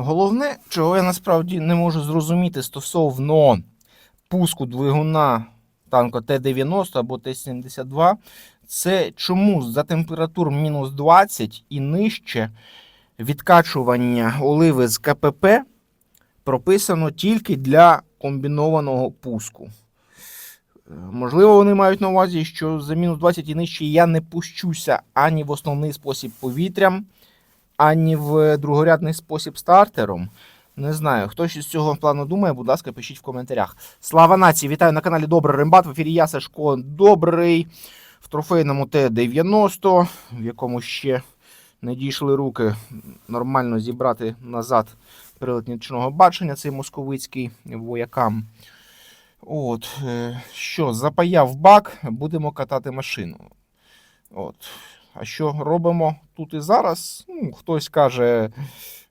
Головне, чого я насправді не можу зрозуміти стосовно пуску двигуна танка Т-90 або Т-72, це чому за температур мінус 20 і нижче відкачування оливи з КПП прописано тільки для комбінованого пуску. Е, Можливо, вони мають на увазі, що за мінус 20 і нижче я не пущуся ані в основний спосіб повітрям, ані в другорядний спосіб стартером. Не знаю, хто з цього плану думає, будь ласка, пишіть в коментарях. Слава нації! Вітаю на каналі Добрий Рембат. В ефірі я Сашко Добрий в трофейному Т-90, в якому ще не дійшли руки нормально зібрати назад прилад нічного бачення, цей московицький воякам. От, е, що, запаяв бак, будемо катати машину. От. А що робимо тут і зараз? Ну, хтось каже,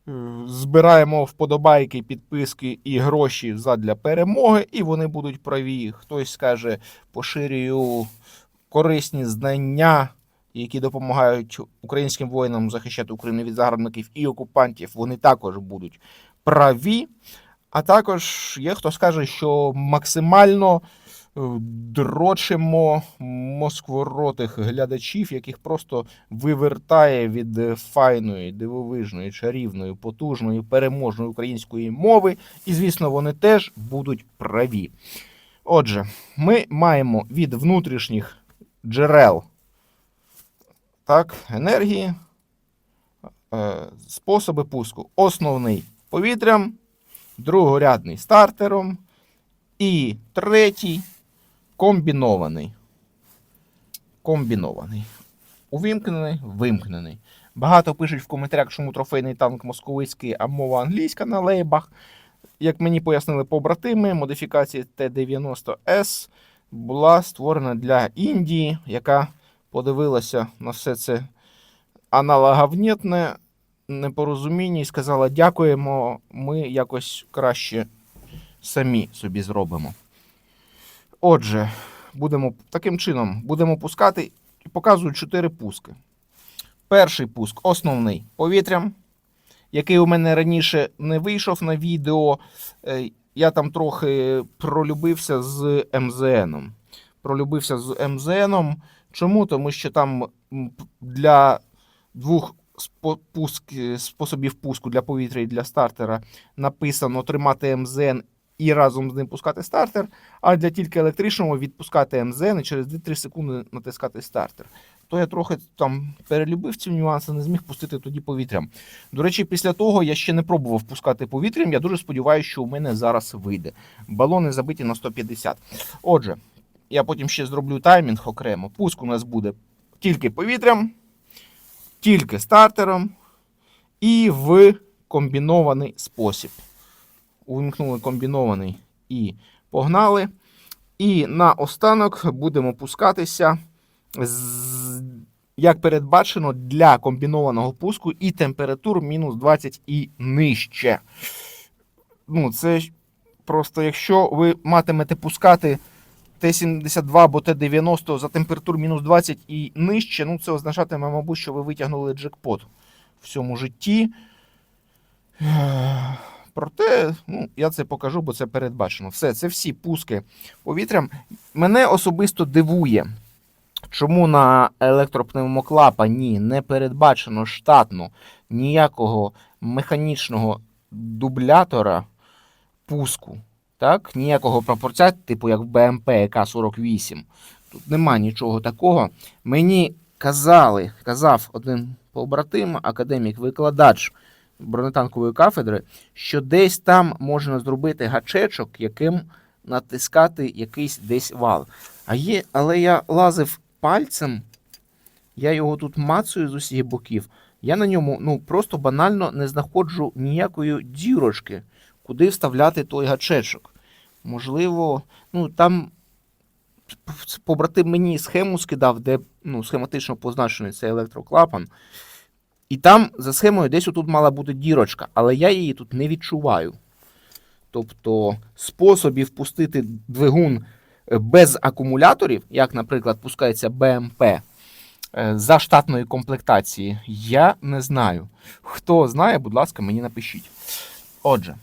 е, збираємо вподобайки, підписки і гроші задля перемоги, і вони будуть праві. Хтось скаже, поширюю корисні знання, які допомагають українським воїнам захищати Україну від загарбників і окупантів. Вони також будуть праві. А також є хто скаже, що максимально дрочимо москворотих глядачів, яких просто вивертає від файної, дивовижної, чарівної, потужної, переможної української мови. І, звісно, вони теж будуть праві. Отже, ми маємо від внутрішніх джерел так, енергії, е, способи пуску. Основний повітрям, другорядний стартером і третій комбінований. Комбінований. Увімкнений, вимкнений. Багато пишуть в коментарях, чому трофейний танк московицький, а мова англійська на лейбах. Як мені пояснили побратими, модифікація Т-90С була створена для Індії, яка подивилася на все це аналоговнєтне непорозуміння і сказала: дякуємо, ми якось краще самі собі зробимо. Отже, будемо таким чином будемо пускати і показую чотири пуски. Перший пуск основний повітрям, який у мене раніше не вийшов на відео. Е, Я там трохи пролюбився з МЗНом. Пролюбився з МЗНом. Чому? Тому що там для двох спо- способів пуску для повітря і для стартера написано тримати МЗН і разом з ним пускати стартер, а для тільки електричного відпускати МЗН і через 2-3 секунди натискати стартер. То я трохи там перелюбив ці нюанси, не зміг пустити тоді повітрям. До речі, після того я ще не пробував пускати повітрям. Я дуже сподіваюся, що у мене зараз вийде. Балони забиті на 150. Отже, я потім ще зроблю таймінг окремо. Пуск у нас буде тільки повітрям, тільки стартером і в комбінований спосіб. Увімкнули комбінований і погнали. І на останок будемо пускатися, з, як передбачено, для комбінованого пуску і температур мінус 20 і нижче. Ну, це просто якщо ви матимете пускати Т-72 або Т-90 за температур мінус 20 і нижче, ну це означатиме, мабуть, що ви витягнули джекпот в цьому житті. Проте, ну, я це покажу, бо це передбачено. Все, це всі пуски повітрям. Мене особисто дивує, чому на електропневмоклапані не передбачено штатно ніякого механічного дублятора пуску. Так? Ніякого пропорція, типу як в БМП ЕК-48. Тут нема нічого такого. Мені казали, казав один побратим, академік-викладач бронетанкової кафедри, що десь там можна зробити гачечок, яким натискати якийсь десь вал. А є, але я лазив пальцем, я його тут мацаю з усіх боків. Я на ньому ну, просто банально не знаходжу ніякої дірочки, куди вставляти той гачечок. Можливо, ну там побратим мені схему скидав, де ну, схематично позначений цей електроклапан. І там за схемою десь отут мала бути дірочка, але я її тут не відчуваю. Тобто способів пустити двигун е, без акумуляторів, як, наприклад, пускається БМП, е, за штатної комплектації? Я не знаю. Хто знає, будь ласка, мені напишіть. Отже,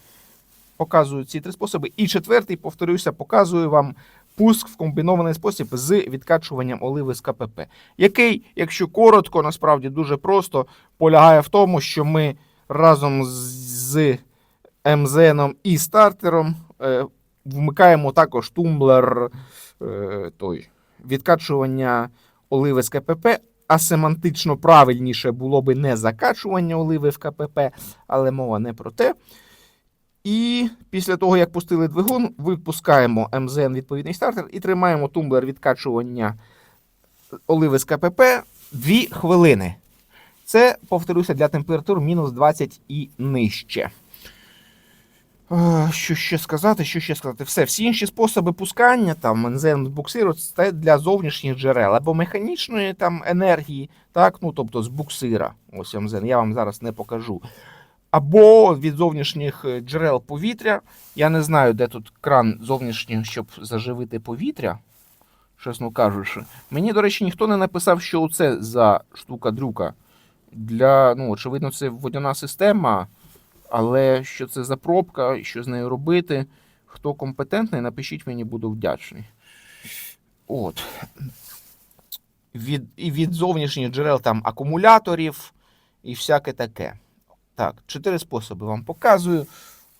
показую ці три способи. І четвертий, повторюся, показую вам пуск в комбінований спосіб з відкачуванням оливи з КПП, який, якщо коротко, насправді дуже просто, полягає в тому, що ми разом з МЗНом і стартером е, вмикаємо також тумблер е, той, відкачування оливи з КПП, а семантично правильніше було би не закачування оливи в КПП, але мова не про те. І після того, як пустили двигун, випускаємо МЗН відповідний стартер і тримаємо тумблер відкачування оливи з КПП 2 хвилини. Це, повторюся, для температур мінус 20 і нижче. Що ще сказати? Що ще сказати? Все, всі інші способи пускання, там МЗН буксиру, це для зовнішніх джерел або механічної там енергії, так, ну тобто з буксира. Ось МЗН, я вам зараз не покажу. Або від зовнішніх е, джерел повітря. Я не знаю, де тут кран зовнішній, щоб заживити повітря. Чесно кажучи. Мені, до речі, ніхто не написав, що це за штука-дрюка. Для, ну, очевидно, це водяна система. Але що це за пробка, що з нею робити? Хто компетентний, напишіть мені, буду вдячний. От. Від, і від зовнішніх джерел там акумуляторів і всяке таке. Так, чотири способи вам показую.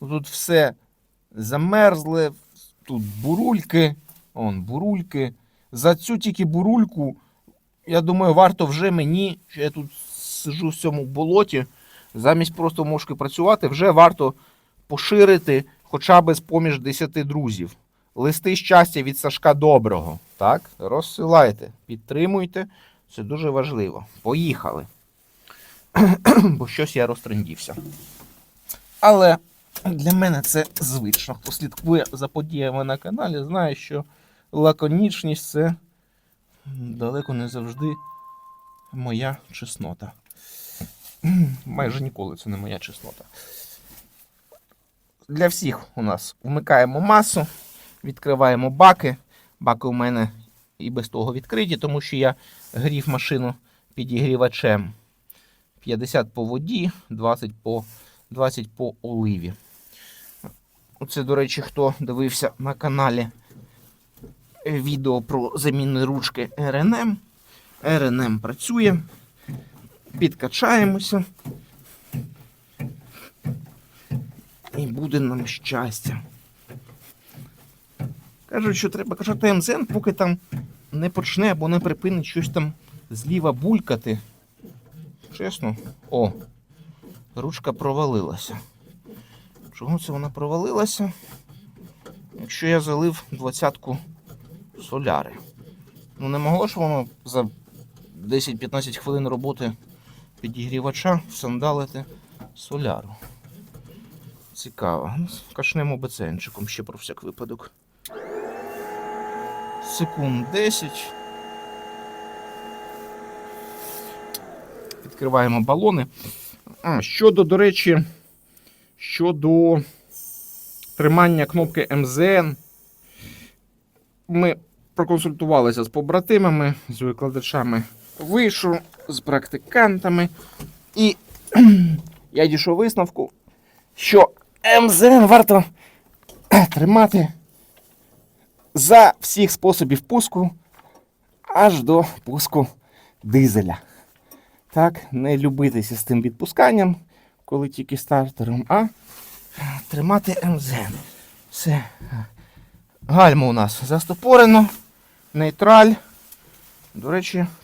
Тут все замерзле, тут бурульки. Он, бурульки. За цю тільки бурульку, я думаю, варто вже мені, що я тут сижу в цьому болоті, замість просто мошки працювати, вже варто поширити хоча б з поміж 10 друзів. Листи щастя від Сашка Доброго. Так, розсилайте, підтримуйте. Це дуже важливо. Поїхали. Бо щось я розтрендівся. Але для мене це звично. Хто слідкує за подіями на каналі, знає, що лаконічність це далеко не завжди моя чеснота. Майже ніколи це не моя чеснота. Для всіх у нас вмикаємо масу, відкриваємо баки. Баки у мене і без того відкриті, тому що я грів машину підігрівачем. 50 по воді, 20 по, 20 по оливі. Оце, до речі, хто дивився на каналі відео про заміни ручки РНМ. РНМ працює. Підкачаємося. І буде нам щастя. Кажуть, що треба качати МЗН, поки там не почне або не припинить щось там зліва булькати. Чесно. О, ручка провалилася. Чому це вона провалилася? Якщо я залив двадцятку соляри. Ну не могло ж воно за 10-15 хвилин роботи підігрівача сандалити соляру. Цікаво. Ну, Кашнемо беценчиком ще про всяк випадок. Секунд 10. Відкриваємо балони. А, щодо, до речі, щодо тримання кнопки МЗН, ми проконсультувалися з побратимами, з викладачами вишу, з практикантами, і я дійшов висновку, що МЗН варто тримати за всіх способів пуску аж до пуску дизеля. Так, не любитися з тим відпусканням, коли тільки стартером, а тримати МЗН. Все. Гальма у нас застопорено, нейтраль. До речі,